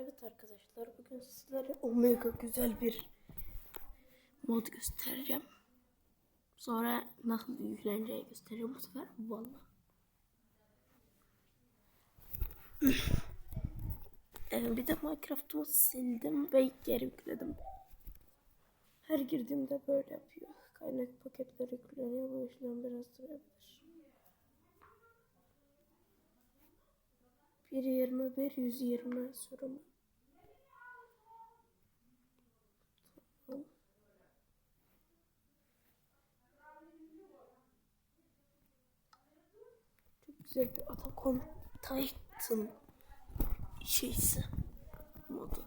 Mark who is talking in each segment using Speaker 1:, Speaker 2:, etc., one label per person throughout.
Speaker 1: Evet arkadaşlar bugün sizlere omega güzel bir mod göstereceğim. Sonra nasıl yükleneceği göstereceğim bu sefer valla. Ee, bir de Minecraft'ımı sildim ve geri yükledim. Her girdiğimde böyle yapıyor. Kaynak paketleri yükleniyor. Bu işlem biraz sürebilir. 1.21 120 sürümü. Tamam. Çok güzel bir Attack on Titan şeysi modu.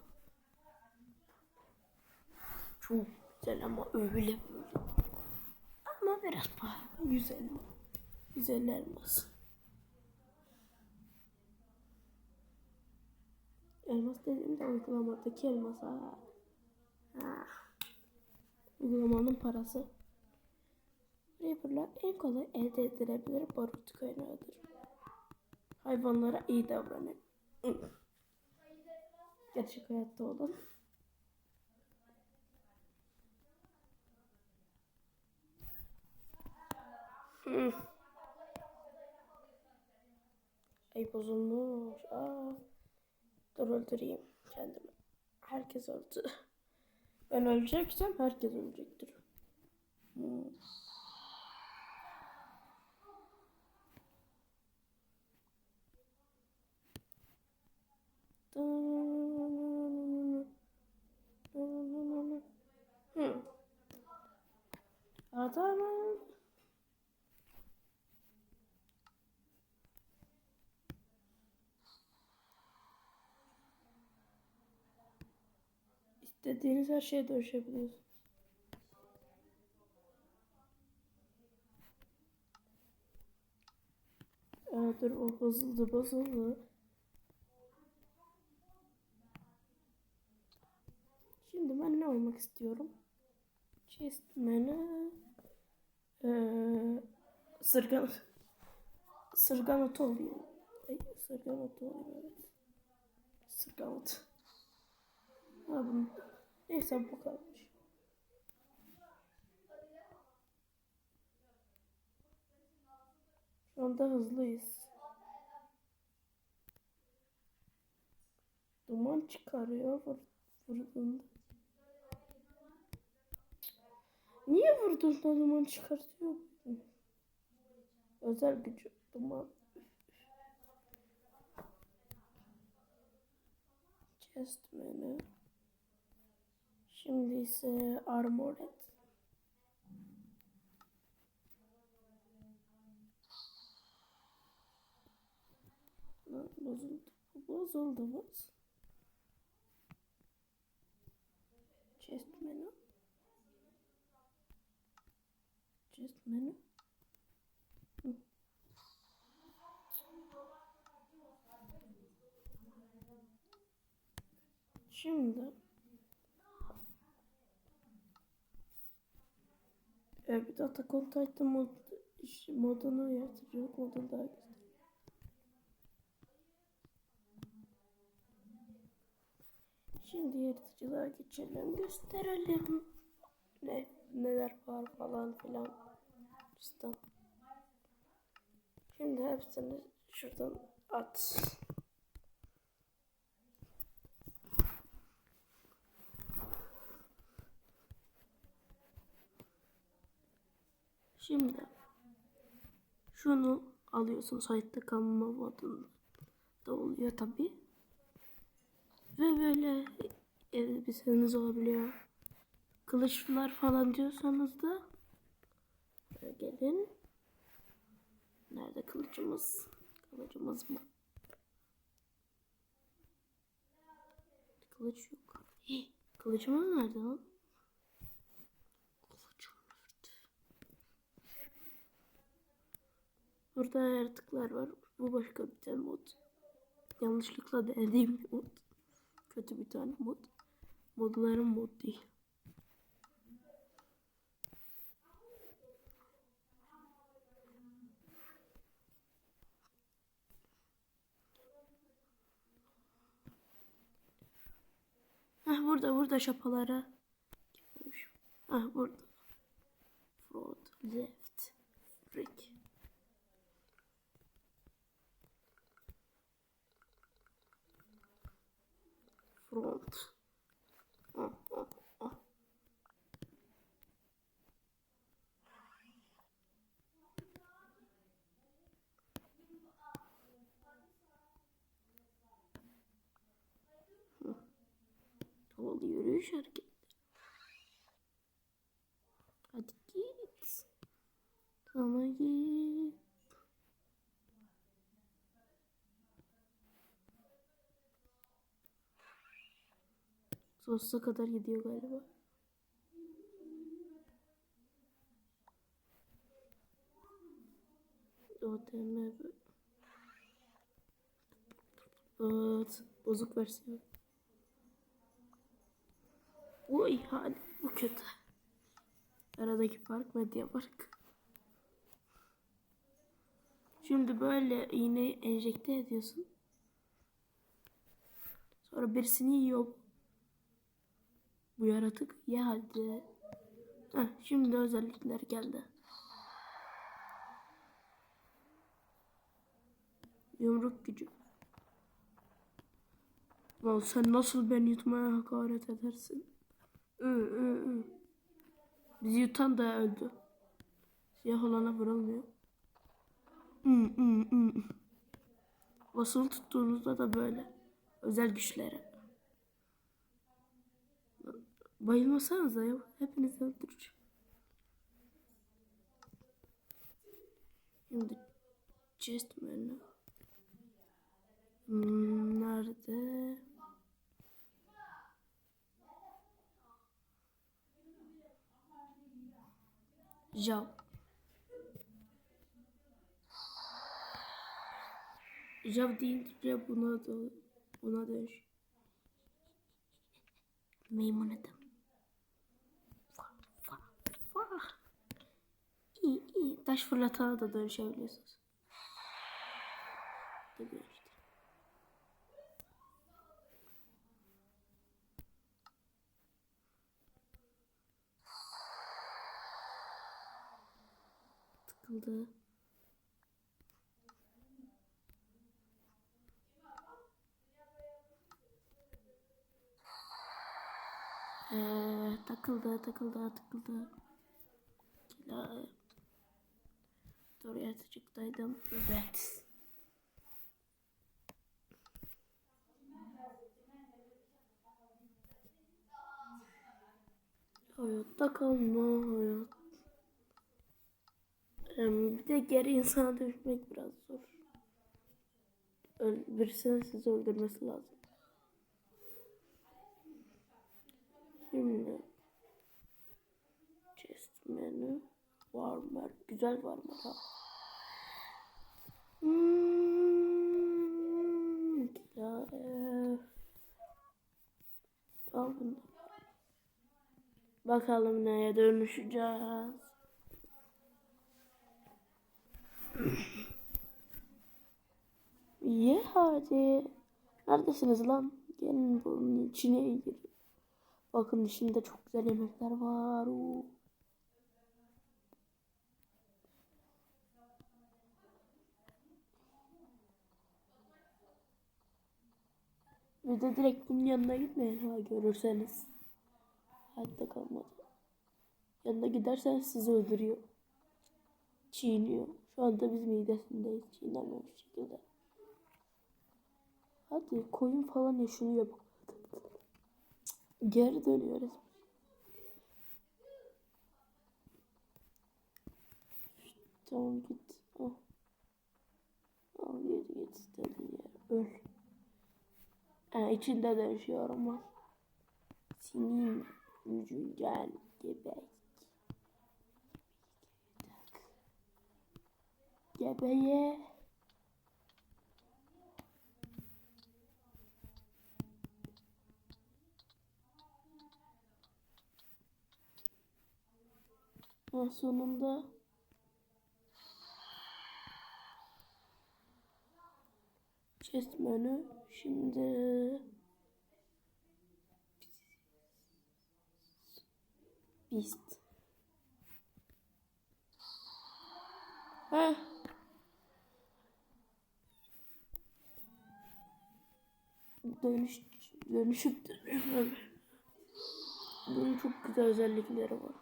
Speaker 1: Çok güzel ama öyle. Ama biraz pahalı. 150. 150 elmas. Elmas dediğimde uygulamadaki elmas ha. ha. Uygulamanın parası. Reaper'lar en kolay elde edilebilir barut kaynağıdır. Hayvanlara iyi davranın. Gerçek hayatta olan. Ay bozulmuş. Aa. Dur öldüreyim kendimi. Herkes öldü. Ben öleceksem herkes ölecektir. Hmm. Hmm. Adamım. İstediğiniz her şeye dönüşebiliyorsunuz. Aa, dur o bozuldu bozuldu. Şimdi ben ne olmak istiyorum? Chestman'ı ee, sırgan sırgan otu olayım. Ay, sırgan otu olayım evet. Sırgan otu. Ha bunu. Neyse bu kalmış. Şu anda hızlıyız. Duman çıkarıyor vur, vurduğunda. Niye vurduğunda duman çıkartıyor? Özel gücü duman. Chest menü. Şimdi ise armored. Lan Bozuldu. Bozuldu bu. Chest menü. Chest menü. Şimdi e, bir de Attack on Titan mod, modunu yaratıcılık modunu daha göster. Şimdi yaratıcılığa geçelim gösterelim. Ne neler var falan filan. Şimdi hepsini şuradan at. Şimdi şunu alıyorsunuz hayatta kalma modunda da oluyor tabi. Ve böyle elbiseniz olabiliyor. Kılıçlar falan diyorsanız da böyle gelin. Nerede kılıcımız? Kılıcımız mı? Kılıç yok. Kılıcımız nerede lan? Kılıcım nerede? Burada yaratıklar var. Bu başka bir tane mod. Yanlışlıkla denediğim bir mod. Kötü bir tane mod. Modların mod değil. burada burada şapalara. Ah burada. Front left. Brick. Front. Ah, ah, ah. Havalı yürüyüş hareketleri. Hadi git. Sana git. Sonsuza kadar gidiyor galiba. OTM Evet, bozuk versiyon. Bu ihale, bu kötü. Aradaki fark medya fark. Şimdi böyle iğneyi enjekte ediyorsun. Sonra birisini yiyor. Bu yaratık. Ya hadi. Heh, şimdi özellikler geldi. Yumruk gücü. Lan sen nasıl beni yutmaya hakaret edersin? Bizi yutan da öldü. Siyah olana vurulmuyor. Basılı tuttuğunuzda da böyle. Özel güçlere. Bayılmasanıza ya. Hepinizi öldüreceğim. Şimdi chest menü. Hmm, nerede? Jav. Jav deyince buna da buna dönüş. Maymun adam. İyi iyi. Taş fırlatana da dönüşebiliyorsunuz. Tabii işte. Tıkıldı. Ee, takıldı, takıldı, takıldı. Kila. Doğru yaratıcıktaydım. Evet. Hayatta kalma hayat. Bir de geri insana dönüşmek biraz zor. Birisinin sizi öldürmesi lazım. Şimdi chest menü warmer güzel warmer ha. Hmm, ya, eh. Al bunu. Bakalım neye dönüşeceğiz. Ye hadi. Neredesiniz lan? Gelin bunun içine girin. Bakın içinde çok güzel yemekler var. Oo. Bir de direkt bunun yanına gitmeyin ha görürseniz. Hayatta kalmadı. Yanına giderseniz sizi öldürüyor. Çiğniyor. Şu anda biz midesindeyiz. Çiğnememiş şekilde. Hadi koyun falan yaşıyor bak. Geri dönüyoruz. Tamam git. Al. Al git git istediğin yere. Öl. Ha, içinde dönüşüyorum al. Senin gücün gel gebek. Gebeye. Ha, sonunda chest menü şimdi Beast. Heh. Dönüş, dönüşüttürüyor. Bunun çok güzel özellikleri var.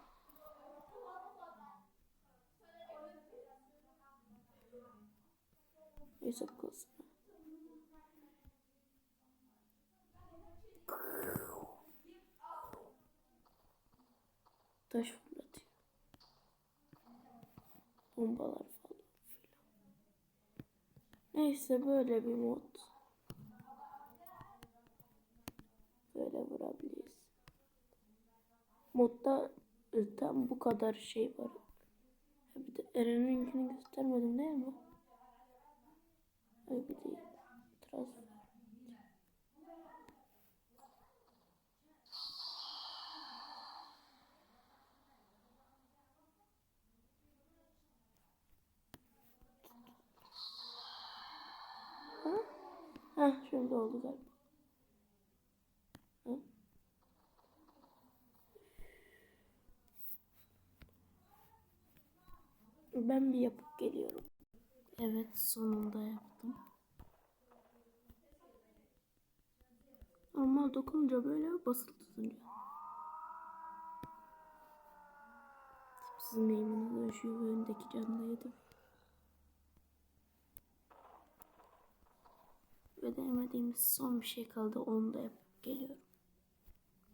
Speaker 1: Neyse kalsın. Taş fırlatıyor. Bombalar falan filan. Neyse böyle bir mod. Böyle vurabiliriz. Modda e, tam bu kadar şey var. Bir de Eren'inkini göstermedim değil mi? Ay bir de transfer. Ha? Ha şimdi oldu galiba. Ha? Ben bir yapıp geliyorum. Evet sonunda yaptım. Normal dokununca böyle basılı tutunca. Tipsiz meymuna dönüşüyor ve öndeki canını yedim. Ödeyemediğimiz son bir şey kaldı onu da yapıp geliyorum.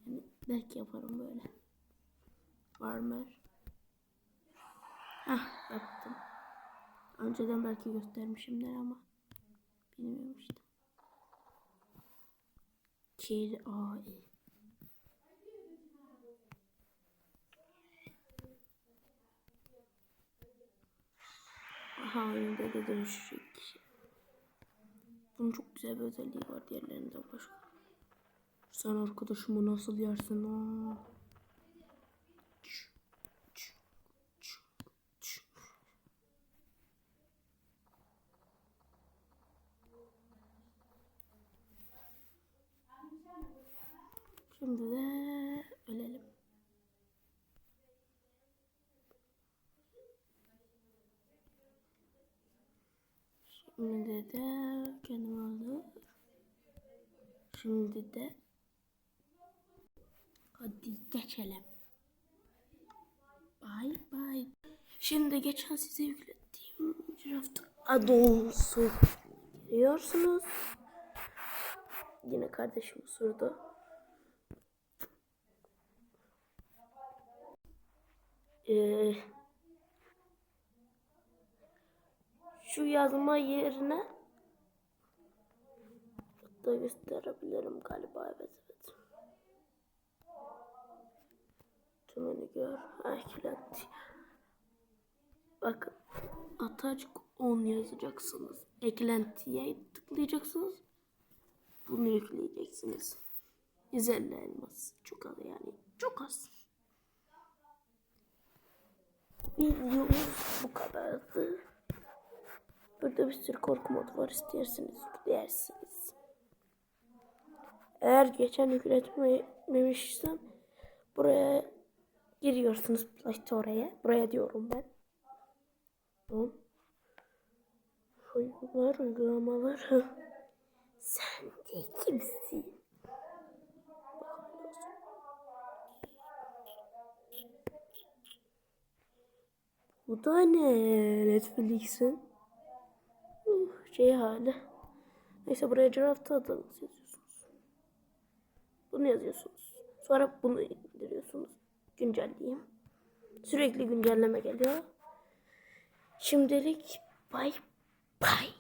Speaker 1: Yani belki yaparım böyle. Farmer. Hah yaptım. Önceden belki göstermişimdir ama bilmiyorum işte. Kill AI. Aha önünde de dönüşecek kişi. Bunun çok güzel bir özelliği var diğerlerinden başka. Sen arkadaşımı nasıl yersin ha? Şimdi de ölelim. Şimdi de kendimi alır. Şimdi de hadi geçelim. Bye bye. Şimdi geçen size yüklettiğim draft adonsu görüyorsunuz. Yine kardeşim osurdu. Ee, şu yazma yerine da gösterebilirim galiba evet evet. Tümünü gör. Eklenti. Bakın Atacık 10 yazacaksınız. Eklentiye tıklayacaksınız. Bunu yükleyeceksiniz. 150 elmas. Çok az yani. Çok az. Videomuz bu kadardı. Burada bir sürü korku modu var. İsterseniz yüklersiniz. Eğer geçen yükletmemişsem buraya giriyorsunuz Play Store'ya. Buraya diyorum ben. Tamam. Uygular, uygulamalar. Sen de kimsin? Bu da ne? Netflix'in uh, şey hali. Neyse buraya draft adınızı yazıyorsunuz. Bunu yazıyorsunuz. Sonra bunu indiriyorsunuz. Güncelleyeyim. Sürekli güncelleme geliyor. Şimdilik bay bay.